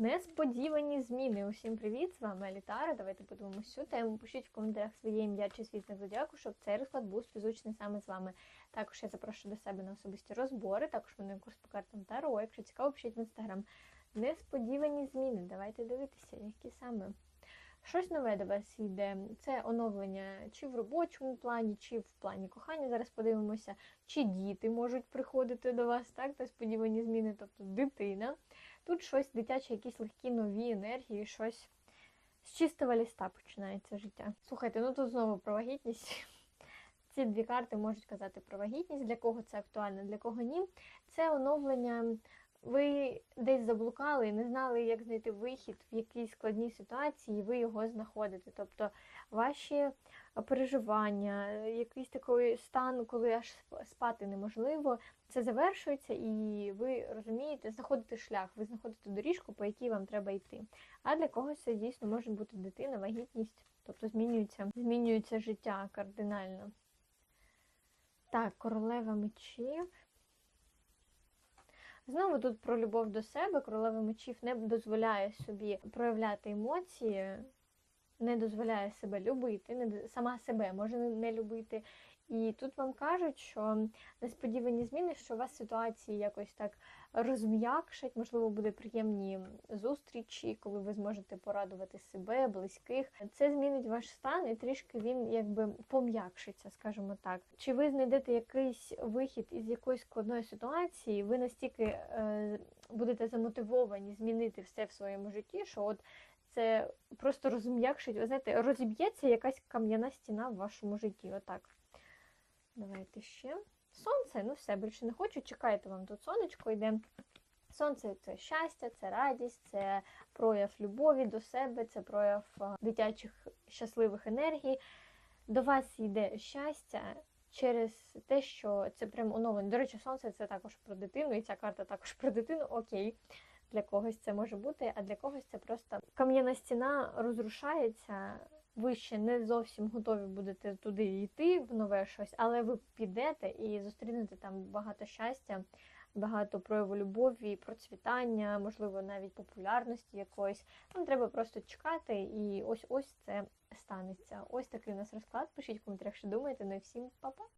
Несподівані зміни. Усім привіт! З вами Алітара. Давайте подивимося цю тему. Пишіть в коментарях своє ім'я чи світ на зодіаку, щоб цей розклад був співзвучний саме з вами. Також я запрошую до себе на особисті розбори. Також мене курс по картам Таро. Якщо цікаво, пишіть в інстаграм. Несподівані зміни. Давайте дивитися, які саме. Щось нове до вас йде. Це оновлення чи в робочому плані, чи в плані кохання. Зараз подивимося, чи діти можуть приходити до вас, так, несподівані зміни, тобто дитина. Тут щось дитяче, якісь легкі нові енергії, щось з чистого ліста починається життя. Слухайте, ну тут знову про вагітність. Ці дві карти можуть казати про вагітність, для кого це актуально, для кого ні. Це оновлення. Ви десь заблукали не знали, як знайти вихід в якійсь складній ситуації, і ви його знаходите. Тобто ваші переживання, якийсь такий стан, коли аж спати неможливо, це завершується, і ви розумієте, знаходите шлях, ви знаходите доріжку, по якій вам треба йти. А для когось це дійсно може бути дитина, вагітність, тобто змінюється, змінюється життя кардинально. Так, королева мечів. Знову тут про любов до себе. Королева мечів не дозволяє собі проявляти емоції, не дозволяє себе любити, не сама себе може не любити. І тут вам кажуть, що несподівані зміни, що у вас ситуації якось так розм'якшать, можливо, буде приємні зустрічі, коли ви зможете порадувати себе, близьких. Це змінить ваш стан, і трішки він якби пом'якшиться, скажімо так. Чи ви знайдете якийсь вихід із якоїсь складної ситуації? Ви настільки е, будете замотивовані змінити все в своєму житті, що от це просто розм'якшить, ви знаєте, розіб'ється якась кам'яна стіна в вашому житті. Отак. Давайте ще. Сонце, ну все, більше не хочу. Чекайте, вам тут сонечко йде. Сонце це щастя, це радість, це прояв любові до себе, це прояв дитячих щасливих енергій. До вас йде щастя через те, що це прям оновлення. До речі, сонце це також про дитину, і ця карта також про дитину. Окей. Для когось це може бути, а для когось це просто кам'яна стіна розрушається ви ще не зовсім готові будете туди йти в нове щось, але ви підете і зустрінете там багато щастя, багато прояву любові, процвітання, можливо, навіть популярності якоїсь. Вам треба просто чекати, і ось ось це станеться. Ось такий у нас розклад. Пишіть коментарях, що думаєте. Ну і всім па-па!